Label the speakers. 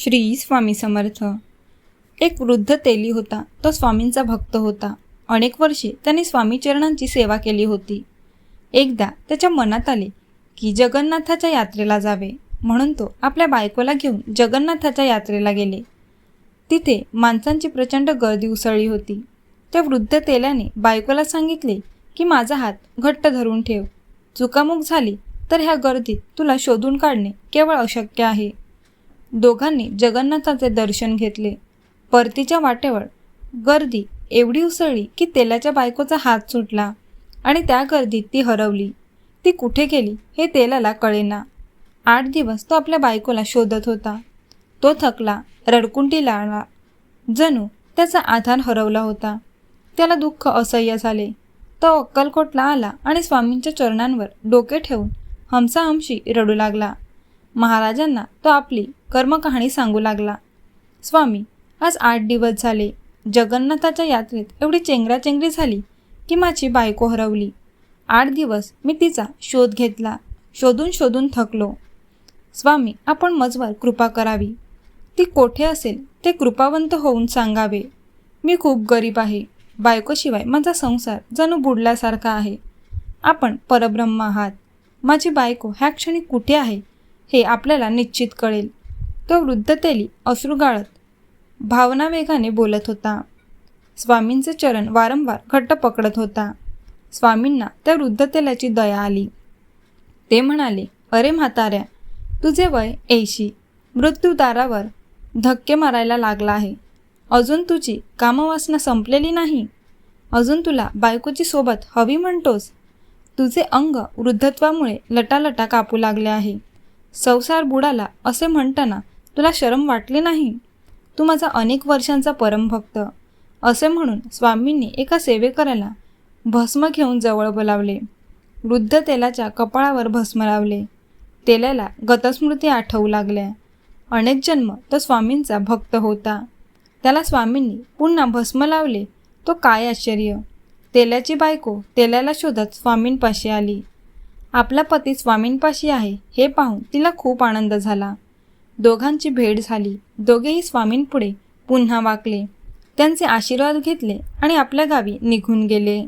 Speaker 1: श्री स्वामी समर्थ. एक वृद्ध तेली होता. तो स्वामींचा भक्त होता. अनेक वर्षे त्याने स्वामीचरणांची सेवा केली होती. एकदा त्याच्या मनात आले की जगन्नाथाच्या यात्रेला जावे. म्हणून तो आपल्या बायकोला घेऊन जगन्नाथाच्या यात्रेला गेले. तिथे माणसांची प्रचंड गर्दी उसळली होती. त्या वृद्ध तेल्याने बायकोला सांगितले की माझा हात घट्ट धरून ठेव. चुकामुक झाली तर ह्या गर्दीत तुला शोधून काढणे केवळ अशक्य आहे. दोघांनी जगन्नाथाचे दर्शन घेतले. परतीच्या वाटेवर गर्दी एवढी उसळली की तेलाच्या बायकोचा हात सुटला आणि त्या गर्दीत ती हरवली. ती कुठे गेली हे तेलाला कळेना. आठ दिवस तो आपल्या बायकोला शोधत होता. तो थकला रडकुंटी लागला जणू त्याचा आधार हरवला होता. त्याला दुःख असह्य झाले. तो अक्कलकोटला आला आणि स्वामींच्या चरणांवर डोके ठेवून हमसाहमशी रडू लागला. महाराजांना तो आपली कर्मकहाणी सांगू लागला. स्वामी आज आठ दिवस झाले. जगन्नाथाच्या यात्रेत एवढी चेंगराचेंगरी झाली की माझी बायको हरवली. आठ दिवस मी तिचा शोध घेतला. शोधून शोधून थकलो. स्वामी आपण मजवर कृपा करावी. ती कोठे असेल ते कृपावंत होऊन सांगावे. मी खूप गरीब आहे. बायकोशिवाय माझा संसार जणू बुडल्यासारखा आहे. आपण परब्रह्म आहात. माझी बायको ह्या क्षणी कुठे आहे? हे आपल्याला निश्चित कळेल. तो वृद्ध तेली अश्रू गाळत भावनावेगाने बोलत होता. स्वामींचे चरण वारंवार घट्ट पकडत होता. स्वामींना त्या वृद्ध तेलाची दया आली. ते म्हणाले अरे म्हाताऱ्या तुझे वय ऐशी. मृत्यूदारावर धक्के मारायला लागला आहे. अजून तुझी कामवासना संपलेली नाही. अजून तुला बायकोची सोबत हवी म्हणतोस. तुझे अंग वृद्धत्वामुळे लटालटा कापू लागले आहे. संसार बुडाला असे म्हणताना तुला शरम वाटली नाही? तू माझा अनेक वर्षांचा परमभक्त. असे म्हणून स्वामींनी एका सेवेकऱ्याला भस्म घेऊन जवळ बोलावले. वृद्ध तेलाच्या कपाळावर भस्म लावले. तेलाला गतस्मृती आठवू लागल्या. अनेक जन्म तो स्वामींचा भक्त होता. त्याला स्वामींनी पुन्हा भस्म लावले. तो काय आश्चर्य! तेलाची बायको तेलाला शोधत स्वामींपाशी आली. आपला पती स्वामींपाशी आहे हे पाहून तिला खूप आनंद झाला. दोघांची भेट झाली. दोघेही स्वामींपुढे पुन्हा वाकले. त्यांचे आशीर्वाद घेतले आणि आपल्या गावी निघून गेले.